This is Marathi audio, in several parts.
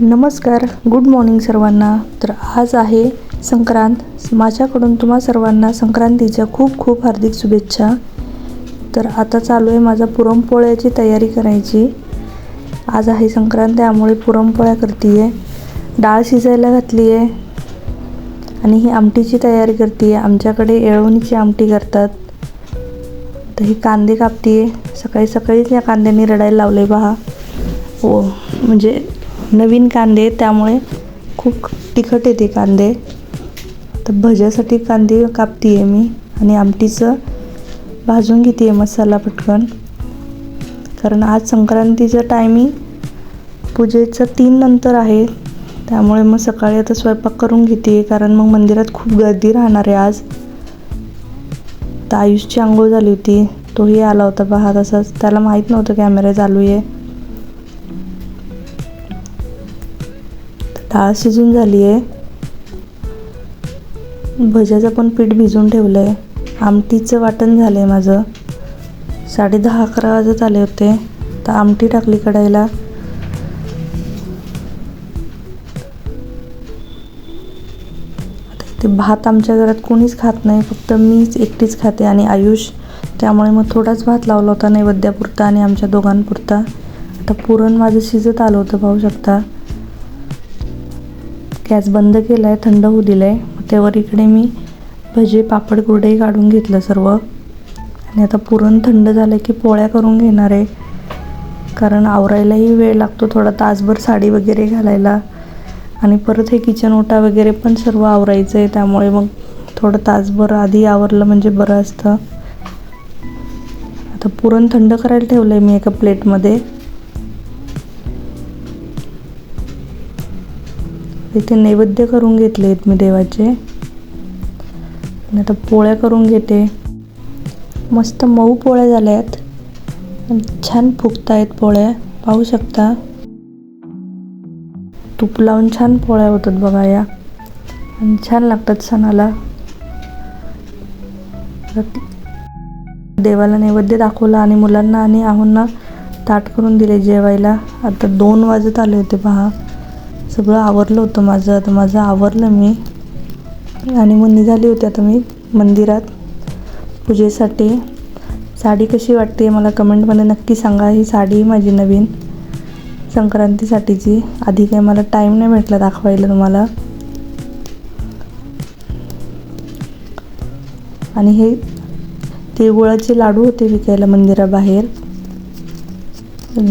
नमस्कार गुड मॉर्निंग सर्वांना. तर आज आहे संक्रांत. माझ्याकडून तुम्हा सर्वांना संक्रांतीच्या खूप खूप हार्दिक शुभेच्छा. तर आता चालू आहे माझा पुरणपोळ्याची तयारी करायची. आज आहे संक्रांत त्यामुळे पुरणपोळ्या करते आहे डाळ शिजायला घातली आहे आणि ही आमटीची तयारी करते आहे आमच्याकडे येळवणीची आमटी करतात. तर ही कांदे कापते आहे सकाळी सकाळीच या कांद्यांनी रडायला लावले पहा हो म्हणजे नवीन कांदे त्यामुळे खूप तिखट येते कांदे. तर भज्यासाठी कांदे कापते आहे मी आणि आमटीचं भाजून घेते आहे मसाला पटकन. कारण आज संक्रांतीचं टायमिंग पूजेचं तीन नंतर आहे. त्यामुळे मग सकाळी आता स्वयंपाक करून घेते कारण मग मंदिरात खूप गर्दी राहणार आहे आज. तर आयुषची आंघोळ झाली होती. तोही आला होता पहा तसाच. त्याला माहीत नव्हतं कॅमेरा चालू आहे. डाळ शिजून झाली आहे भज्याचं पण पीठ भिजून ठेवलं आहे आमटीचं वाटण झालं आहे माझं. साडे दहा अकरा वाजत आले होते. तर आमटी टाकली कढाईला. ते भात आमच्या घरात कोणीच खात नाही. फक्त मीच एकटीच खाते आणि आयुष. त्यामुळे मग थोडाच भात लावला होता नैवेद्यापुरता आणि आमच्या दोघांपुरता. आता पुरण माझं शिजत आलं होतं पाहू शकता. गॅस बंद केला आहे थंड होऊ दिलं आहे त्यावर इकडे मी भजे पापड कुरडई काढून घेतलं सर्व. आणि आता पुरण थंड झालं की पोळ्या करून घेणार आहे. कारण आवरायलाही वेळ लागतो थोडा तासभर साडी वगैरे घालायला. आणि परत हे किचन ओटा वगैरे पण सर्व आवरायचं आहे त्यामुळे मग थोडं तासभर आधी आवरलं म्हणजे बरं असतं. आता पुरण थंड करायला ठेवलं आहे मी एका प्लेटमध्ये. इथे नैवेद्य करून घेतले आहेत मी देवाचे. आता पोळ्या करून घेते. मस्त मऊ पोळ्या झाल्या आहेत छान फुगत आहेत पोळ्या. पाहू शकता. तूप लावून छान पोळ्या होतात बघा या. आणि छान लागतात सणाला. देवाला नैवेद्य दाखवला आणि मुलांना आणि आहूंना ताट करून दिले जेवायला. आता दोन वाजत आले होते पहा. सगळं आवरलं होतं माझं. आता माझं आवरलं मी. आणि मग निघाली होती आता मी मंदिरात पूजेसाठी. साडी कशी वाटते मला कमेंटमध्ये नक्की सांगा. ही साडी माझी नवीन. संक्रांतीसाठीची. आधी काही मला टाईम नाही भेटला दाखवायला तुम्हाला. आणि हे तिळगुळाचे लाडू होते विकायला मंदिराबाहेर.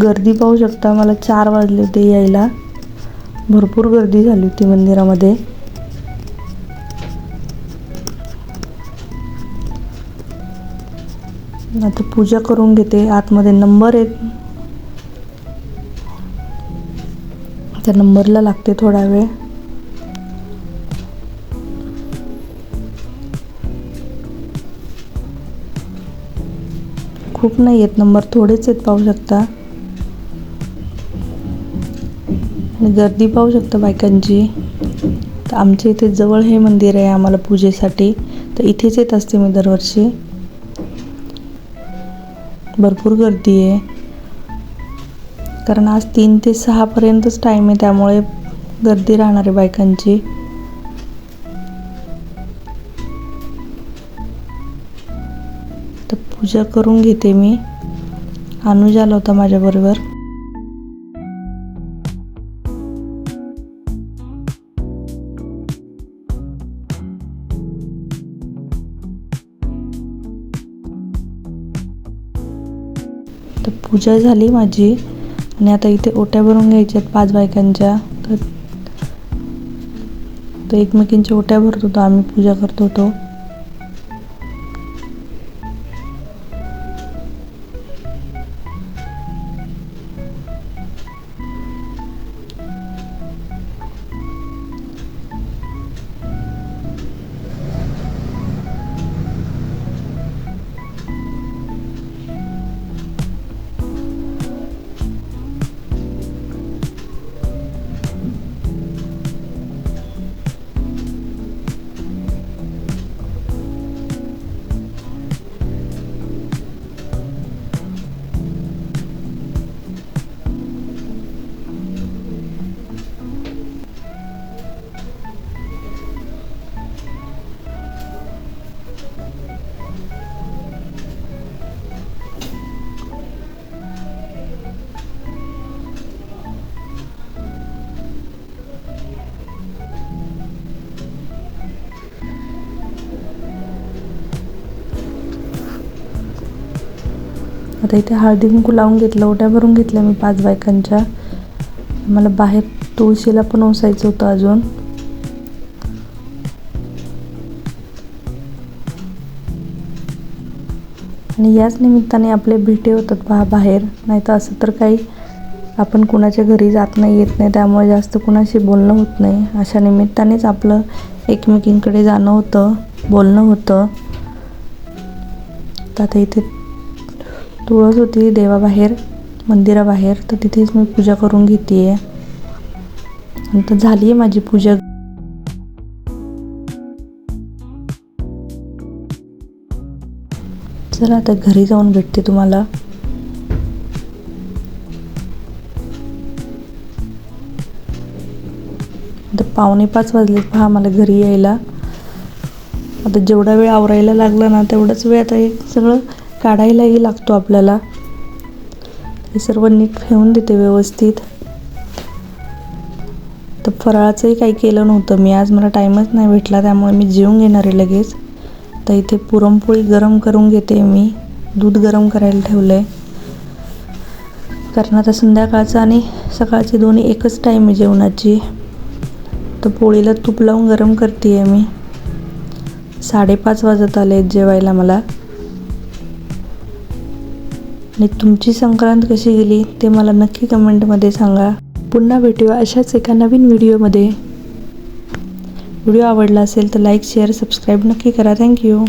गर्दी पाहू शकता. मला चार वाजले होते यायला. भरपूर गर्दी झाली होती मंदिरामध्ये. आता पूजा करून घेते. आतमध्ये नंबर आहेत त्या नंबरला लागते थोडा वेळ. खूप नाही आहेत नंबर थोडेच आहेत पाहू शकता. आणि गर्दी पाहू शकता बायकांची. तर आमच्या इथे जवळ हे मंदिर आहे आम्हाला पूजेसाठी. तर इथेच येत असते मी दरवर्षी. भरपूर गर्दी आहे. कारण आज तीन ते सहापर्यंतच टाईम आहे त्यामुळे गर्दी राहणार आहे बायकांची. तर पूजा करून घेते मी. अनुज आला होता माझ्याबरोबर. तर पूजा झाली माझी. आणि आता इथे ओट्या भरून घ्यायच्या आहेत पाच बायकांच्या. तर तर एकमेकींच्या ओट्या भरत होतो आम्ही पूजा करत होतो. आता इथे हळदी कुंकू लावून घेतलं ओट्या भरून घेतल्या मी पाच बायकांच्या. मला बाहेर तुळशीला पण ओसायचं होतं अजून. आणि याच निमित्ताने आपले भेटे होतात पहा बाहेर. नाही तर असं तर काही आपण कुणाच्या घरी जात नाही येत नाही त्यामुळे जास्त कुणाशी बोलणं होत नाही. अशा निमित्तानेच आपलं एकमेकींकडे जाणं होतं बोलणं होतं. तर आता इथे तुळस होती देवाबाहेर मंदिराबाहेर तर तिथेच मी पूजा करून घेते आहे तर झाली आहे माझी पूजा. चला आता घरी जाऊन भेटते तुम्हाला. आता पावणे पाच वाजले पहा मला घरी यायला. आता जेवढा वेळ आवरायला लागला ना तेवढाच वेळ आता हे सगळं काढायलाही लागतो आपल्याला. हे सर्व नीट ठेवून देते व्यवस्थित. तर फराळाचंही काही केलं नव्हतं. मी आज मला टाईमच नाही भेटला त्यामुळे मी जेवून घेणार आहे लगेच. तर इथे पुरणपोळी गरम करून घेते मी. दूध गरम करायला ठेवलं आहे कारण आता संध्याकाळचं आणि सकाळचे दोन्ही एकच टाईम आहे जेवणाची. तर पोळीला तूप लावून गरम करते आहे मी. साडेपाच वाजत आले आहेत जेवायला मला. आणि तुमची संक्रांत कशी गेली ते मला नक्की कमेंटमध्ये सांगा. पुन्हा भेटूया अशाच एका नवीन व्हिडिओमध्ये. व्हिडिओ आवडला असेल तर लाईक शेअर सबस्क्राईब नक्की करा. थँक्यू